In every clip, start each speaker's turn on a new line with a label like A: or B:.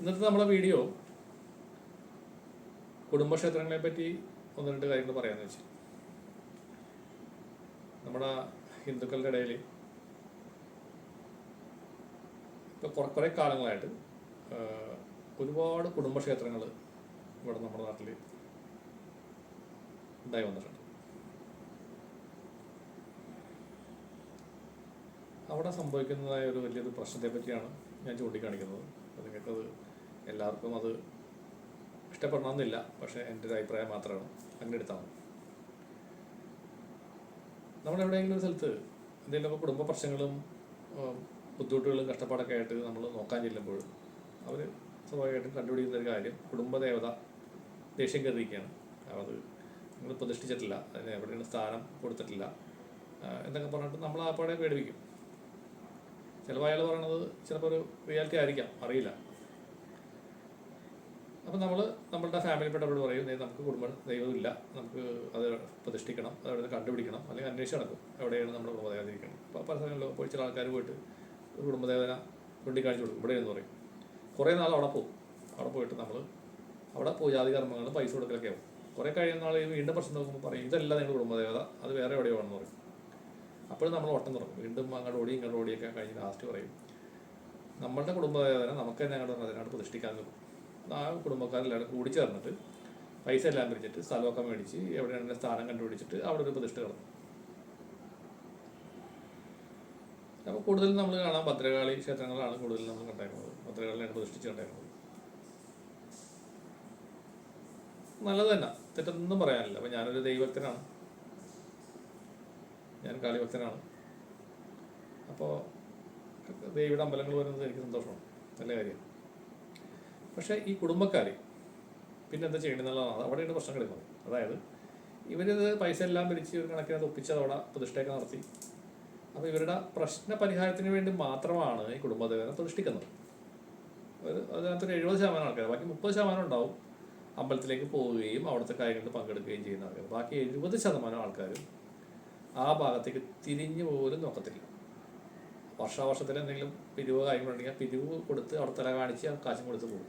A: ഇന്നത്തെ നമ്മളെ വീഡിയോ കുടുംബക്ഷേത്രങ്ങളെ പറ്റി ഒന്ന് രണ്ട് കാര്യങ്ങൾ പറയാമെന്ന് വെച്ചു. നമ്മുടെ ഹിന്ദുക്കളുടെ ഇടയിൽ ഇപ്പോൾ കുറേ കുറേ കാലങ്ങളായിട്ട് ഒരുപാട് കുടുംബക്ഷേത്രങ്ങൾ ഇവിടെ നമ്മുടെ നാട്ടിൽ ഉണ്ടായി വന്നിട്ടുണ്ട്. അവിടെ സംഭവിക്കുന്നതായ ഒരു വലിയൊരു പ്രശ്നത്തെ പറ്റിയാണ് ഞാൻ ചൂണ്ടിക്കാണിക്കുന്നത്. നിങ്ങൾക്കത് എല്ലാവർക്കും അത് ഇഷ്ടപ്പെടണമെന്നില്ല. പക്ഷേ എന്റെ ഒരു അഭിപ്രായം മാത്രമാണ്. അങ്ങനെ എടുത്താൽ മതി. നമ്മൾ എവിടെയെങ്കിലും ഒരു സ്ഥലത്ത് എന്തെങ്കിലുമൊക്കെ കുടുംബ പ്രശ്നങ്ങളും ബുദ്ധിമുട്ടുകളും കഷ്ടപ്പാടൊക്കെ ആയിട്ട് നമ്മൾ നോക്കാൻ ചെല്ലുമ്പോൾ അവർ സ്വാഭാവികമായിട്ടും കണ്ടുപിടിക്കുന്ന ഒരു കാര്യം കുടുംബദേവത ദേഷ്യം കയറിയിരിക്കുകയാണ്. അത് നിങ്ങൾ പ്രതിഷ്ഠിച്ചിട്ടില്ല. അതിന് എവിടെയാണ് സ്ഥാനം കൊടുത്തിട്ടില്ല. എന്നൊക്കെ പറഞ്ഞിട്ട് നമ്മൾ ആ പാടെ പേടിപ്പിക്കും. ചിലപ്പോൾ അയാൾ പറയണത് ചിലപ്പോൾ ഒരു റിയാലിറ്റി ആയിരിക്കാം. അറിയില്ല. അപ്പം നമ്മൾ നമ്മളുടെ ഫാമിലിപ്പെട്ടവരോട് പറയും "ദേ നമുക്ക് കുടുംബ ദൈവമില്ല നമുക്ക് അത് പ്രതിഷ്ഠിക്കണം അതവിടെ കണ്ടുപിടിക്കണം അല്ലെങ്കിൽ അന്വേഷിച്ച് നടക്കും. എവിടെയാണ് നമ്മൾ കുടുംബദേവത അപ്പോൾ പല സ്ഥലങ്ങളിലും പോയി ചില ആൾക്കാർ പോയിട്ട് കുടുംബദേവന ചൂണ്ടിക്കാണിച്ചു കൊടുക്കും. ഇവിടെ എന്ന് പറയും. കുറേ നാൾ അവിടെ പോകും അവിടെ പോയിട്ട് നമ്മൾ അവിടെ പൂജാതി കർമ്മങ്ങൾ പൈസ കൊടുക്കലൊക്കെ ആവും കുറേ കഴിയുന്ന ആൾ വീണ്ടും പ്രശ്നം നോക്കുമ്പോൾ പറയും ഇതല്ല നിങ്ങളുടെ കുടുംബദേവത അത് വേറെ എവിടെയോ ആണെന്ന് പറയും. അപ്പോഴും നമ്മൾ ഓട്ടം തുടങ്ങും വീണ്ടും അങ്ങോട്ട് ഓടി ഇങ്ങോട്ട് ഓടിയൊക്കെ കഴിഞ്ഞ് ലാസ്റ്റ് പറയും നമ്മളുടെ കുടുംബദേവന നമുക്ക് തന്നെ അങ്ങോട്ട് പ്രതിഷ്ഠിക്കാൻ നോക്കും കുടുംബക്കാരെല്ലാവരും കൂടി ചേർന്നിട്ട് പൈസ എല്ലാം പിരിച്ചിട്ട് സ്ഥലമൊക്കെ മേടിച്ച് എവിടെയാണ് സ്ഥാനം കണ്ടുപിടിച്ചിട്ട് അവിടെ ഒരു പ്രതിഷ്ഠ കിടന്നു അപ്പോൾ കൂടുതൽ നമ്മൾ കാണാം ഭദ്രകാളി ക്ഷേത്രങ്ങളാണ് കൂടുതൽ നമ്മൾ കണ്ടേക്കുന്നത്. ഭദ്രകാളിയാണ് പ്രതിഷ്ഠിച്ച് കണ്ടേക്കുന്നത്. നല്ലത് തന്നെ. തെറ്റൊന്നും പറയാനില്ല. അപ്പം ഞാനൊരു ദൈവഭക്തനാണ് ഞാൻ കാളിഭക്തനാണ്. അപ്പോൾ ദേവിയുടെ അമ്പലങ്ങൾ വരുന്നത് എനിക്ക് സന്തോഷമാണ്. നല്ല കാര്യം. പക്ഷേ ഈ കുടുംബക്കാർ പിന്നെ എന്താ ചെയ്യണമെന്നുള്ളതാണ് അവിടെയാണ് പ്രശ്നം കിടക്കുന്നത് അതായത് ഇവരിത് പൈസ എല്ലാം പിരിച്ച് ഒരു കണക്കിനത് ഒപ്പിച്ചതോടെ പ്രതിഷ്ഠയൊക്കെ നടത്തി. അപ്പോൾ ഇവരുടെ പ്രശ്ന പരിഹാരത്തിന് വേണ്ടി മാത്രമാണ് ഈ കുടുംബദേവനെ പ്രതിഷ്ഠിക്കുന്നത്. ഒരു അതിനകത്തൊരു എഴുപത് ശതമാനം ആൾക്കാർ ബാക്കി മുപ്പത് ശതമാനം ഉണ്ടാവും അമ്പലത്തിലേക്ക് പോവുകയും അവിടുത്തെ കാര്യങ്ങളിൽ പങ്കെടുക്കുകയും ചെയ്യുന്ന ആൾക്കാർ ബാക്കി എഴുപത് ശതമാനം ആൾക്കാരും ആ ഭാഗത്തേക്ക് തിരിഞ്ഞു പോലും നോക്കത്തില്ല. വർഷാവർഷത്തിൽ എന്തെങ്കിലും പിരിവ് കാര്യങ്ങളുണ്ടെങ്കിൽ പിരിവ് കൊടുത്ത് അവിടെ തല കാണിച്ച് കാശും കൊടുത്ത് പോകും.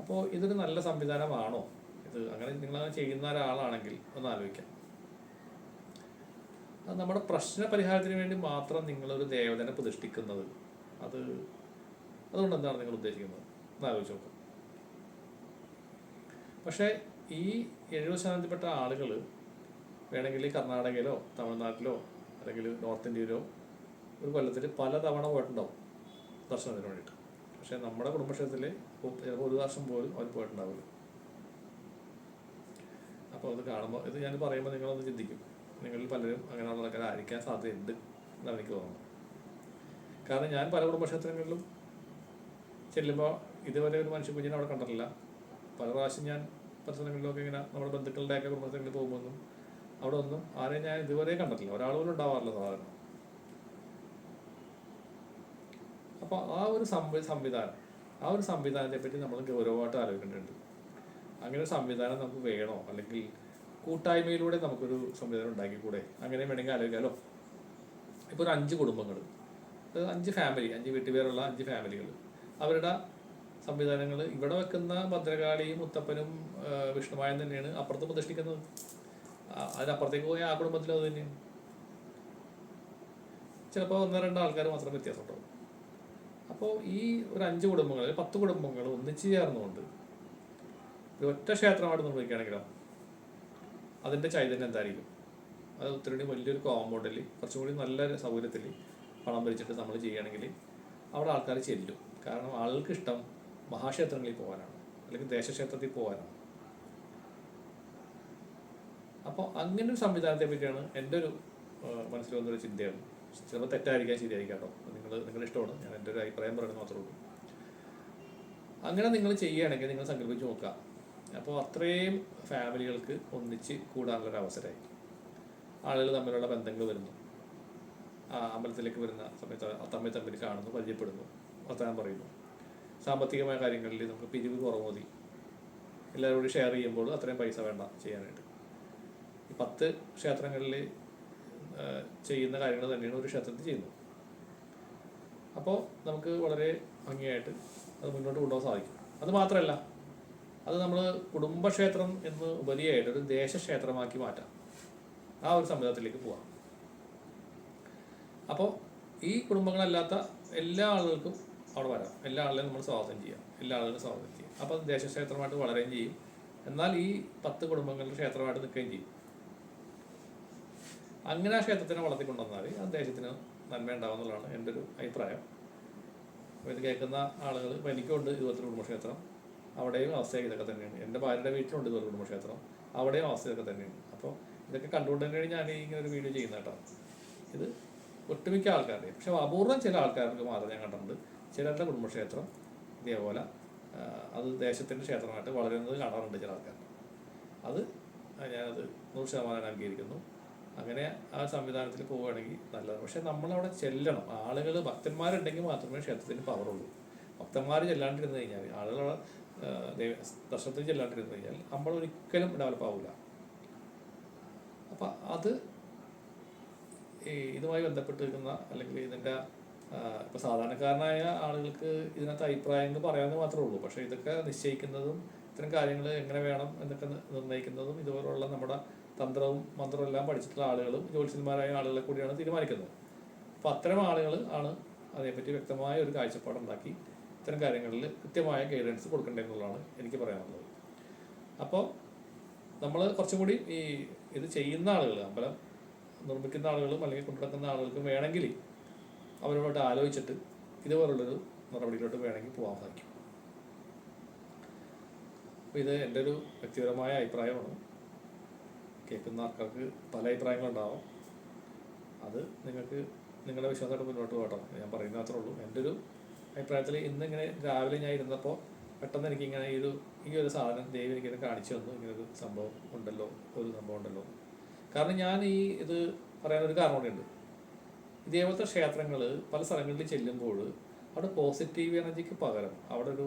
A: അപ്പോൾ ഇതൊരു നല്ല സംവിധാനമാണോ? ഇത് അങ്ങനെ നിങ്ങൾ ചെയ്യുന്ന ഒരാളാണെങ്കിൽ ഒന്ന് ആലോചിക്കാം. നമ്മുടെ പ്രശ്ന പരിഹാരത്തിന് വേണ്ടി മാത്രം നിങ്ങളൊരു ദേവതനെ പ്രതിഷ്ഠിക്കുന്നത്. അത് അതുകൊണ്ട് എന്താണ് നിങ്ങൾ ഉദ്ദേശിക്കുന്നത്? ഒന്ന് ആലോചിച്ച് നോക്കാം. പക്ഷേ ഈ എഴുപത് ശതമാനത്തിൽപ്പെട്ട ആളുകൾ വേണമെങ്കിൽ കർണാടകയിലോ തമിഴ്നാട്ടിലോ അല്ലെങ്കിൽ നോർത്ത് ഇന്ത്യയിലോ ഒരു കൊല്ലത്തിൽ പല തവണ പോയിട്ടുണ്ടാവും ദർശനത്തിന് വേണ്ടിയിട്ട്. പക്ഷേ നമ്മുടെ കുടുംബക്ഷേത്രത്തിൽ ഒരു വർഷം പോലും അവർ പോയിട്ടുണ്ടാവില്ല. അപ്പോൾ അത് കാണുമ്പോൾ ഇത് ഞാൻ പറയുമ്പോൾ നിങ്ങളൊന്ന് ചിന്തിക്കും. നിങ്ങളിൽ പലരും അങ്ങനെയുള്ള ആൾക്കാരായിരിക്കാൻ സാധ്യതയുണ്ട് എന്നാണ് എനിക്ക് തോന്നുന്നത്. കാരണം ഞാൻ പല കുടുംബക്ഷേത്രങ്ങളിലും ചെല്ലുമ്പോൾ ഇതുവരെ ഒരു മനുഷ്യ കുഞ്ഞിനെ അവിടെ കണ്ടിട്ടില്ല. പല പ്രാവശ്യം ഞാൻ പരിസരങ്ങളിലൊക്കെ ഇങ്ങനെ നമ്മുടെ ബന്ധുക്കളുടെയൊക്കെ കുടുംബത്തിൽ പോകുമ്പോൾ അവിടെ ഒന്നും ആരെയും ഞാൻ ഇതുവരെ കണ്ടിട്ടില്ല. ഒരാൾ പോലും ഉണ്ടാവാറില്ല സാധാരണ. അപ്പോൾ ആ ഒരു സംവി സംവിധാനം ആ ഒരു സംവിധാനത്തെ പറ്റി നമ്മൾ ഗൗരവമായിട്ട് ആലോചിക്കേണ്ടതുണ്ട്. അങ്ങനെ സംവിധാനം നമുക്ക് വേണോ? അല്ലെങ്കിൽ കൂട്ടായ്മയിലൂടെ നമുക്കൊരു സംവിധാനം ഉണ്ടാക്കിക്കൂടെ? അങ്ങനെ വേണമെങ്കിൽ ആലോചിക്കാമല്ലോ ഇപ്പോൾ ഒരു അഞ്ച് കുടുംബങ്ങൾ അഞ്ച് ഫാമിലി അഞ്ച് വീട്ടുപേരുള്ള അഞ്ച് ഫാമിലികൾ അവരുടെ സംവിധാനങ്ങൾ ഇവിടെ വെക്കുന്ന ഭദ്രകാളിയും മുത്തപ്പനും വിഷ്ണുമായും തന്നെയാണ് അപ്പുറത്ത് പ്രതിഷ്ഠിക്കുന്നത് അതിനപ്പുറത്തേക്ക് പോയ ആ കുടുംബത്തിലും അത് തന്നെയാണ്. ചിലപ്പോൾ ഒന്നോ രണ്ടോ ആൾക്കാർ മാത്രം വ്യത്യാസം ഉണ്ടാവും അപ്പോൾ ഈ ഒരു അഞ്ച് കുടുംബങ്ങൾ പത്ത് കുടുംബങ്ങൾ ഒന്നിച്ച് ചേർന്നുകൊണ്ട് ഒറ്റ ക്ഷേത്രമായിട്ട് നിർമ്മിക്കുകയാണെങ്കിലോ അതിന്റെ ചൈതന്യം എന്തായിരിക്കും? അത് ഒത്തിരി വലിയൊരു കോമ്പൗണ്ടിൽ കുറച്ചും കൂടി നല്ല സൗകര്യത്തിൽ പണം ഭരിച്ചിട്ട് നമ്മൾ ചെയ്യുകയാണെങ്കിൽ അവിടെ ആൾക്കാർ ചെല്ലും. കാരണം ആൾക്ക് ഇഷ്ടം മഹാക്ഷേത്രങ്ങളിൽ പോകാനാണ് അല്ലെങ്കിൽ ദേശക്ഷേത്രത്തിൽ പോകാനാണ്. അപ്പോൾ അങ്ങനെ ഒരു സംവിധാനത്തെ പറ്റിയാണ് എന്റെ ഒരു മനസ്സിൽ വന്നൊരു ചിന്തയാണ്. ചിലപ്പോൾ തെറ്റായിരിക്കാൻ ശരിയായിരിക്കാം കേട്ടോ. നിങ്ങൾ നിങ്ങളുടെ ഇഷ്ടമാണ്. ഞാൻ എന്റെ ഒരു അഭിപ്രായം പറയുന്നത് മാത്രമേ ഉള്ളൂ. അങ്ങനെ നിങ്ങൾ ചെയ്യുകയാണെങ്കിൽ നിങ്ങൾ സങ്കല്പിച്ച് നോക്കുക. അപ്പോൾ അത്രയും ഫാമിലികൾക്ക് ഒന്നിച്ച് കൂടാനുള്ളൊരു അവസരമായി. ആളുകൾ തമ്മിലുള്ള ബന്ധങ്ങൾ വരുന്നു. അമ്പലത്തിലേക്ക് വരുന്ന സമയത്ത് തമ്മിൽ തമ്മിൽ കാണുന്നു പരിചയപ്പെടുന്നു വർത്തമാനം പറയുന്നു. സാമ്പത്തികമായ കാര്യങ്ങളിൽ നമുക്ക് പിരിവ് കുറവ് മതി. എല്ലാവരോടും ഷെയർ ചെയ്യുമ്പോൾ അത്രയും പൈസ വേണ്ട ചെയ്യാനായിട്ട്. പത്ത് ക്ഷേത്രങ്ങളിൽ ചെയ്യുന്ന കാര്യങ്ങൾ തന്നെയാണ് ഒരു ക്ഷേത്രത്തിൽ ചെയ്യുന്നത്. അപ്പോൾ നമുക്ക് വളരെ ഭംഗിയായിട്ട് അത് മുന്നോട്ട് കൊണ്ടുപോകാൻ സാധിക്കും. അത് മാത്രമല്ല അത് നമ്മൾ കുടുംബക്ഷേത്രം എന്ന് ഉപരിയായിട്ട് ഒരു ദേശക്ഷേത്രമാക്കി മാറ്റാം. ആ ഒരു സംവിധാനത്തിലേക്ക് പോവാം. അപ്പോൾ ഈ കുടുംബങ്ങളല്ലാത്ത എല്ലാ ആളുകൾക്കും അവിടെ വരാം. എല്ലാ ആളുകളെയും നമ്മൾ സ്വാഗതം ചെയ്യാം. എല്ലാ ആളുകളും സ്വാഗതം ചെയ്യാം. അപ്പോൾ അത് ദേശക്ഷേത്രമായിട്ട് വളരുകയും ചെയ്യും. എന്നാൽ ഈ പത്ത് കുടുംബങ്ങളുടെ ക്ഷേത്രമായിട്ട് നിൽക്കുകയും ചെയ്യും. അങ്ങനെ ആ ക്ഷേത്രത്തിനെ വളർത്തിക്കൊണ്ടുവന്നാൽ ആ ദേശത്തിന് നന്മ ഉണ്ടാവും എന്നുള്ളതാണ് എന്റെ ഒരു അഭിപ്രായം. അപ്പോൾ ഇത് കേൾക്കുന്ന ആളുകൾ ഇപ്പോൾ എനിക്കുണ്ട് ഇതുപോലത്തെ കുടുംബക്ഷേത്രം. അവിടെയും അവസ്ഥ ഇതൊക്കെ തന്നെയാണ്. എന്റെ ഭാര്യയുടെ വീട്ടിലുണ്ട് ഇതുപോലെ കുടുംബക്ഷേത്രം. അവിടെയും അവസ്ഥ ഇതൊക്കെ തന്നെയാണ്. അപ്പോൾ ഇതൊക്കെ കണ്ടുകൊണ്ട് കഴിഞ്ഞാൽ ഞാൻ ഇങ്ങനെ ഒരു വീഡിയോ ചെയ്യുന്ന കേട്ടോ. ഇത് ഒട്ടുമിക്ക ആൾക്കാരുടെ പക്ഷെ അപൂർവം ചില ആൾക്കാർക്ക് മാത്രം ഞാൻ കണ്ടിട്ടുണ്ട്. ചിലരുടെ കുടുംബക്ഷേത്രം ഇതേപോലെ അത് ദേശത്തിന്റെ ക്ഷേത്രമായിട്ട് വളരുന്നത് കാണാറുണ്ട് ചില ആൾക്കാർ. അത് ഞാനത് നൂറ് ശതമാനം അംഗീകരിക്കുന്നു അങ്ങനെ ആ സംവിധാനത്തിൽ പോവുകയാണെങ്കിൽ നല്ലതാണ്. പക്ഷെ നമ്മളവിടെ ചെല്ലണം. ആളുകൾ ഭക്തന്മാരുണ്ടെങ്കിൽ മാത്രമേ ക്ഷേത്രത്തിന് പവറുള്ളൂ. ഭക്തന്മാർ ചെല്ലാണ്ടിരുന്ന് കഴിഞ്ഞാൽ ആളുകൾ ദർശനത്തിൽ ചെല്ലാണ്ടിരുന്ന് കഴിഞ്ഞാൽ നമ്മൾ ഒരിക്കലും ഡെവലപ്പ് ആവില്ല അപ്പം അത് ഇതുമായി ബന്ധപ്പെട്ട് നിൽക്കുന്ന അല്ലെങ്കിൽ ഇതിന്റെ ഇപ്പോൾ സാധാരണക്കാരനായ ആളുകൾക്ക് ഇതിനകത്ത് അഭിപ്രായങ്ങൾ പറയാമെന്ന് മാത്രമേ ഉള്ളൂ. പക്ഷേ ഇതൊക്കെ നിശ്ചയിക്കുന്നതും ഇത്തരം കാര്യങ്ങൾ എങ്ങനെ വേണം എന്നൊക്കെ നിർണയിക്കുന്നതും ഇതുപോലുള്ള നമ്മുടെ തന്ത്രവും മന്ത്രവും എല്ലാം പഠിച്ചിട്ടുള്ള ആളുകളും ജ്യോത്സ്യന്മാരായ ആളുകളെ കൂടിയാണ് തീരുമാനിക്കുന്നത്. അപ്പോൾ അത്തരം ആളുകൾ ആണ് അതേപ്പറ്റി വ്യക്തമായ ഒരു കാഴ്ചപ്പാടുണ്ടാക്കി ഇത്തരം കാര്യങ്ങളിൽ കൃത്യമായ ഗൈഡൻസ് കൊടുക്കേണ്ടതെന്നുള്ളതാണ് എനിക്ക് പറയാനുള്ളത്. അപ്പോൾ നമ്മൾ കുറച്ചും കൂടി ഈ ഇത് ചെയ്യുന്ന ആളുകൾ അമ്പലം നിർമ്മിക്കുന്ന ആളുകളും അല്ലെങ്കിൽ കൊണ്ടുനടക്കുന്ന ആളുകൾക്കും വേണമെങ്കിൽ അവരോട് ആലോചിച്ചിട്ട് ഇതുപോലുള്ളൊരു നടപടിയിലോട്ട് വേണമെങ്കിൽ പോകാൻ സാധിക്കും. അപ്പോൾ ഇത് എന്റെ ഒരു വ്യക്തിപരമായ അഭിപ്രായമാണ്. കേൾക്കുന്ന ആൾക്കാർക്ക് പല അഭിപ്രായങ്ങളുണ്ടാവും. അത് നിങ്ങൾക്ക് നിങ്ങളുടെ വിശ്വാസമായിട്ട് മുന്നോട്ട് പോകട്ടോ ഞാൻ പറയുന്ന മാത്രമേ ഉള്ളൂ. എന്റെ ഒരു അഭിപ്രായത്തിൽ ഇന്നിങ്ങനെ രാവിലെ ഞാൻ ഇരുന്നപ്പോൾ പെട്ടെന്ന് എനിക്ക് ഇങ്ങനെ ഈ ഒരു ഈ ഒരു സാധനം ദൈവം എനിക്കിത് കാണിച്ചു തന്നു. ഇങ്ങനെ ഒരു സംഭവം ഉണ്ടല്ലോ ഒരു സംഭവം ഉണ്ടല്ലോ. കാരണം ഞാൻ ഈ ഇത് പറയാനൊരു കാരണം കൂടെയുണ്ട്. ഇതേപോലത്തെ ക്ഷേത്രങ്ങൾ പല സ്ഥലങ്ങളിൽ ചെല്ലുമ്പോൾ അവിടെ പോസിറ്റീവ് എനർജിക്ക് പകരം അവിടെ ഒരു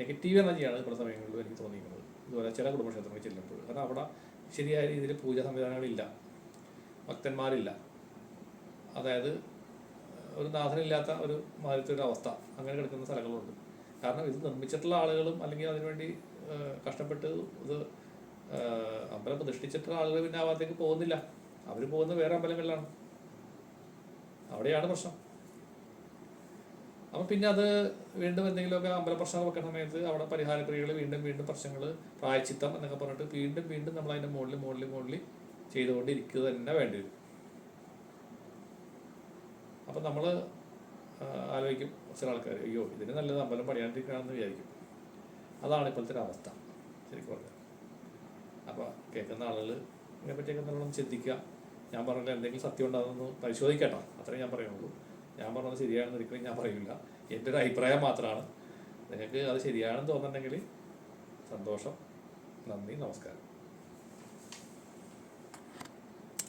A: നെഗറ്റീവ് എനർജിയാണ് പല സമയങ്ങളിലും എനിക്ക് തോന്നിയിരിക്കുന്നത്. ഇതുപോലെ ചില കുടുംബക്ഷേത്രങ്ങളിൽ ചെല്ലുമ്പോൾ. കാരണം അവിടെ ശരിയായ രീതിയിൽ പൂജാ സംവിധാനങ്ങളില്ല. ഭക്തന്മാരില്ല. അതായത് ഒരു നാഥനില്ലാത്ത ഒരു മാരുത്തിയുടെ അവസ്ഥ. അങ്ങനെ കിടക്കുന്ന സ്ഥലങ്ങളുണ്ട്. കാരണം ഇത് നിർമ്മിച്ചിട്ടുള്ള ആളുകളും അല്ലെങ്കിൽ അതിനുവേണ്ടി കഷ്ടപ്പെട്ട് ഇത് അമ്പലം പ്രതിഷ്ഠിച്ചിട്ടുള്ള ആളുകൾ പിന്നെ ആ ഭാഗത്തേക്ക് പോകുന്നില്ല. അവർ പോകുന്നത് വേറെ അമ്പലങ്ങളിലാണ്. അവിടെയാണ് പ്രശ്നം. അപ്പം പിന്നെ അത് വീണ്ടും എന്തെങ്കിലുമൊക്കെ അമ്പല പ്രശ്നങ്ങൾ വെക്കുന്ന സമയത്ത് അവിടെ പരിഹാരക്രിയകൾ വീണ്ടും വീണ്ടും പ്രശ്നങ്ങൾ പ്രായച്ചിത്തം എന്നൊക്കെ പറഞ്ഞിട്ട് വീണ്ടും വീണ്ടും നമ്മൾ അതിന്റെ മുകളിൽ മുകളിൽ മുകളിൽ ചെയ്തുകൊണ്ടിരിക്കുക തന്നെ വേണ്ടി വരും. അപ്പം നമ്മൾ ആലോചിക്കും ചില ആൾക്കാർ അയ്യോ ഇതിന് നല്ലത് അമ്പലം പണിയാണ്ടിരിക്കണമെന്ന് വിചാരിക്കും. അതാണ് ഇപ്പോഴത്തെ ഒരു അവസ്ഥ ശരിക്കും പറഞ്ഞാൽ. അപ്പോൾ കേൾക്കുന്ന ആളുകൾ ഇതിനെപ്പറ്റിയൊക്കെ നല്ലോണം ചിന്തിക്കുക. ഞാൻ പറഞ്ഞില്ല എന്തെങ്കിലും സത്യം ഉണ്ടാകുന്നു പരിശോധിക്കട്ടോ. അത്രേ ഞാൻ പറയുള്ളൂ. ഞാൻ പറഞ്ഞത് ശരിയാണെന്ന് ഒരിക്കലും ഞാൻ പറയില്ല. എന്റെ ഒരു അഭിപ്രായം മാത്രമാണ്. നിങ്ങൾക്ക് അത് ശരിയാണെന്ന് തോന്നുന്നുണ്ടെങ്കിൽ സന്തോഷം. നന്ദി നമസ്കാരം.